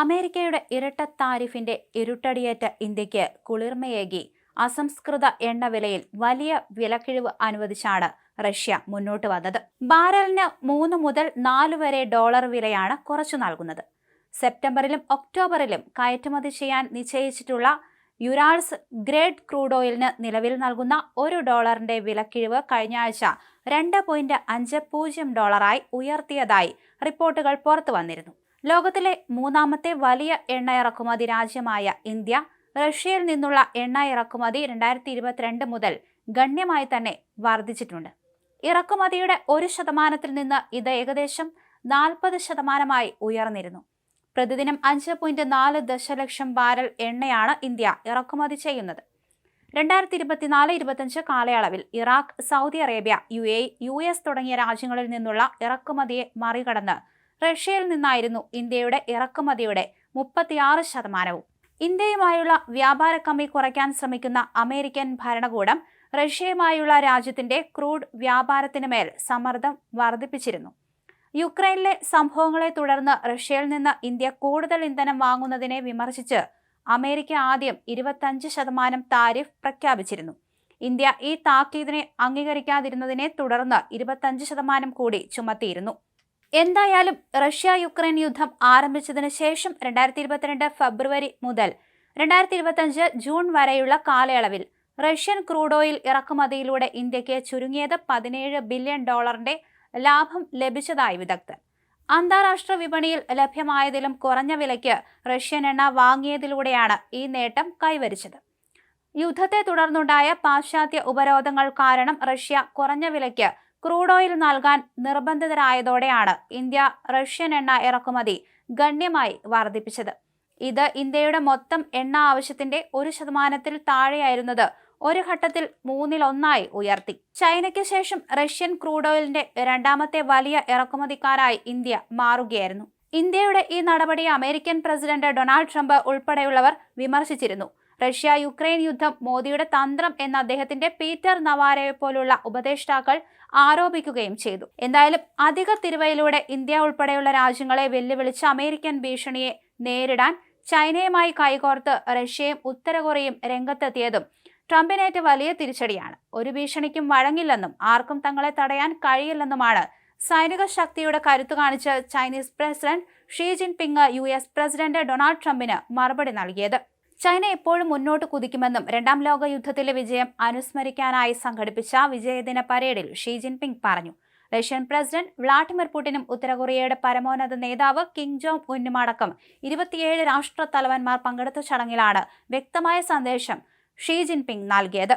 അമേരിക്കയുടെ ഇരട്ട താരിഫിന്റെ ഇരുട്ടടിയേറ്റ ഇന്ത്യയ്ക്ക് കുളിർമയേകി. അസംസ്കൃത എണ്ണവിലയിൽ വലിയ വിലക്കിഴിവ് അനുവദിച്ചാണ് റഷ്യ മുന്നോട്ട് വന്നത്. ബാരലിന് മൂന്ന് മുതൽ നാല് വരെ ഡോളർ വിലയാണ് കുറച്ചു നൽകുന്നത്. സെപ്റ്റംബറിലും ഒക്ടോബറിലും കയറ്റുമതി ചെയ്യാൻ നിശ്ചയിച്ചിട്ടുള്ള യുരാൾസ് ഗ്രേഡ് ക്രൂഡ് ഓയിലിന് നിലവിൽ നൽകുന്ന ഒരു ഡോളറിന്റെ വിലക്കിഴിവ് കഴിഞ്ഞ ആഴ്ച രണ്ട് പോയിന്റ് അഞ്ച് പൂജ്യം ഡോളറായി ഉയർത്തിയതായി റിപ്പോർട്ടുകൾ പുറത്തു വന്നിരുന്നു. ലോകത്തിലെ മൂന്നാമത്തെ വലിയ എണ്ണ ഇറക്കുമതി രാജ്യമായ ഇന്ത്യ റഷ്യയിൽ നിന്നുള്ള എണ്ണ ഇറക്കുമതി രണ്ടായിരത്തി ഇരുപത്തിരണ്ട് മുതൽ ഗണ്യമായി തന്നെ വർദ്ധിച്ചിട്ടുണ്ട്. ഇറക്കുമതിയുടെ ഒരു ശതമാനത്തിൽ നിന്ന് ഇത് ഏകദേശം നാൽപ്പത് ശതമാനമായി ഉയർന്നിരുന്നു. പ്രതിദിനം അഞ്ച് പോയിന്റ് നാല് ദശലക്ഷം ബാരൽ എണ്ണയാണ് ഇന്ത്യ ഇറക്കുമതി ചെയ്യുന്നത്. രണ്ടായിരത്തി ഇരുപത്തിനാല് ഇരുപത്തഞ്ച് കാലയളവിൽ Iraq Saudi Arabia U A U S തുടങ്ങിയ രാജ്യങ്ങളിൽ നിന്നുള്ള ഇറക്കുമതിയെ മറികടന്ന് റഷ്യയിൽ നിന്നായിരുന്നു ഇന്ത്യയുടെ ഇറക്കുമതിയുടെ മുപ്പത്തിയാറ് ശതമാനവും. ഇന്ത്യയുമായുള്ള വ്യാപാര കമ്മി കുറയ്ക്കാൻ ശ്രമിക്കുന്ന അമേരിക്കൻ ഭരണകൂടം റഷ്യയുമായുള്ള രാജ്യത്തിന്റെ ക്രൂഡ് വ്യാപാരത്തിന് മേൽ സമ്മർദ്ദം വർദ്ധിപ്പിച്ചിരുന്നു. യുക്രൈനിലെ സംഭവങ്ങളെ തുടർന്ന് റഷ്യയിൽ നിന്ന് ഇന്ത്യ കൂടുതൽ ഇന്ധനം വാങ്ങുന്നതിനെ വിമർശിച്ച് അമേരിക്ക ആദ്യം ഇരുപത്തഞ്ച് ശതമാനം താരിഫ് പ്രഖ്യാപിച്ചിരുന്നു. ഇന്ത്യ ഈ താക്കീതിനെ അംഗീകരിക്കാതിരുന്നതിനെ തുടർന്ന് ഇരുപത്തഞ്ച് ശതമാനം കൂടി ചുമത്തിയിരുന്നു. എന്തായാലും റഷ്യ യുക്രൈൻ യുദ്ധം ആരംഭിച്ചതിന് ശേഷം രണ്ടായിരത്തി ഇരുപത്തിരണ്ട് ഫെബ്രുവരി മുതൽ രണ്ടായിരത്തി ഇരുപത്തഞ്ച് ജൂൺ വരെയുള്ള കാലയളവിൽ റഷ്യൻ ക്രൂഡ് ഓയിൽ ഇറക്കുമതിയിലൂടെ ഇന്ത്യയ്ക്ക് ചുരുങ്ങിയത് പതിനേഴ് ബില്യൺ ഡോളറിന്റെ ലാഭം ലഭിച്ചതായി വിദഗ്ധർ. അന്താരാഷ്ട്ര വിപണിയിൽ ലഭ്യമായതിലും കുറഞ്ഞ വിലയ്ക്ക് റഷ്യൻ എണ്ണ വാങ്ങിയതിലൂടെയാണ് ഈ നേട്ടം കൈവരിച്ചത്. യുദ്ധത്തെ തുടർന്നുണ്ടായ പാശ്ചാത്യ ഉപരോധങ്ങൾ കാരണം റഷ്യ കുറഞ്ഞ വിലയ്ക്ക് ക്രൂഡ് ഓയിൽ നൽകാൻ നിർബന്ധിതരായതോടെയാണ് ഇന്ത്യ റഷ്യൻ എണ്ണ ഇറക്കുമതി ഗണ്യമായി വർദ്ധിപ്പിച്ചത് ഇത് ഇന്ത്യയുടെ മൊത്തം എണ്ണ ആവശ്യത്തിന്റെ ഒരു ശതമാനത്തിൽ താഴെയായിരുന്നത് ഒരു ഘട്ടത്തിൽ മൂന്നിലൊന്നായി ഉയർത്തി. ചൈനയ്ക്ക് ശേഷം റഷ്യൻ ക്രൂഡ് ഓയിലിന്റെ രണ്ടാമത്തെ വലിയ ഇറക്കുമതിക്കാരായി ഇന്ത്യ മാറുകയായിരുന്നു. ഇന്ത്യയുടെ ഈ നടപടി അമേരിക്കൻ പ്രസിഡന്റ് ഡൊണാൾഡ് ട്രംപ് ഉൾപ്പെടെയുള്ളവർ വിമർശിച്ചിരുന്നു. റഷ്യ യുക്രൈൻ യുദ്ധം മോദിയുടെ തന്ത്രം എന്ന അദ്ദേഹത്തിന്റെ പീറ്റർ നവാരയെ പോലുള്ള ഉപദേഷ്ടാക്കൾ ആരോപിക്കുകയും ചെയ്തു. എന്തായാലും അധിക തിരുവയിലൂടെ ഇന്ത്യ ഉൾപ്പെടെയുള്ള രാജ്യങ്ങളെ വെല്ലുവിളിച്ച് അമേരിക്കൻ ഭീഷണിയെ നേരിടാൻ ചൈനയുമായി കൈകോർത്ത് റഷ്യയും ഉത്തര കൊറിയയും രംഗത്തെത്തിയതും ട്രംപിനേറ്റ് വലിയ തിരിച്ചടിയാണ്. ഒരു ഭീഷണിക്കും വഴങ്ങില്ലെന്നും ആർക്കും തങ്ങളെ തടയാൻ കഴിയില്ലെന്നുമാണ് സൈനിക ശക്തിയുടെ കരുത്തു കാണിച്ച് Chinese president Xi Jinping U S president Donald ട്രംപിന് മറുപടി നൽകിയത്. ചൈന എപ്പോഴും മുന്നോട്ട് കുതിക്കുമെന്നും രണ്ടാം ലോക യുദ്ധത്തിലെ വിജയം അനുസ്മരിക്കാനായി സംഘടിപ്പിച്ച വിജയദിന പരേഡിൽ ഷീ ജിൻപിങ് പറഞ്ഞു. റഷ്യൻ പ്രസിഡന്റ് വ്ളാഡിമിർ പുടിനും ഉത്തരകൊറിയയുടെ പരമോന്നത നേതാവ് കിങ് ജോങ് ഉന്നും അടക്കം ഇരുപത്തിയേഴ് രാഷ്ട്ര തലവന്മാർ പങ്കെടുത്ത ചടങ്ങിലാണ് വ്യക്തമായ സന്ദേശം ഷീ ജിൻപിങ് നൽകിയത്.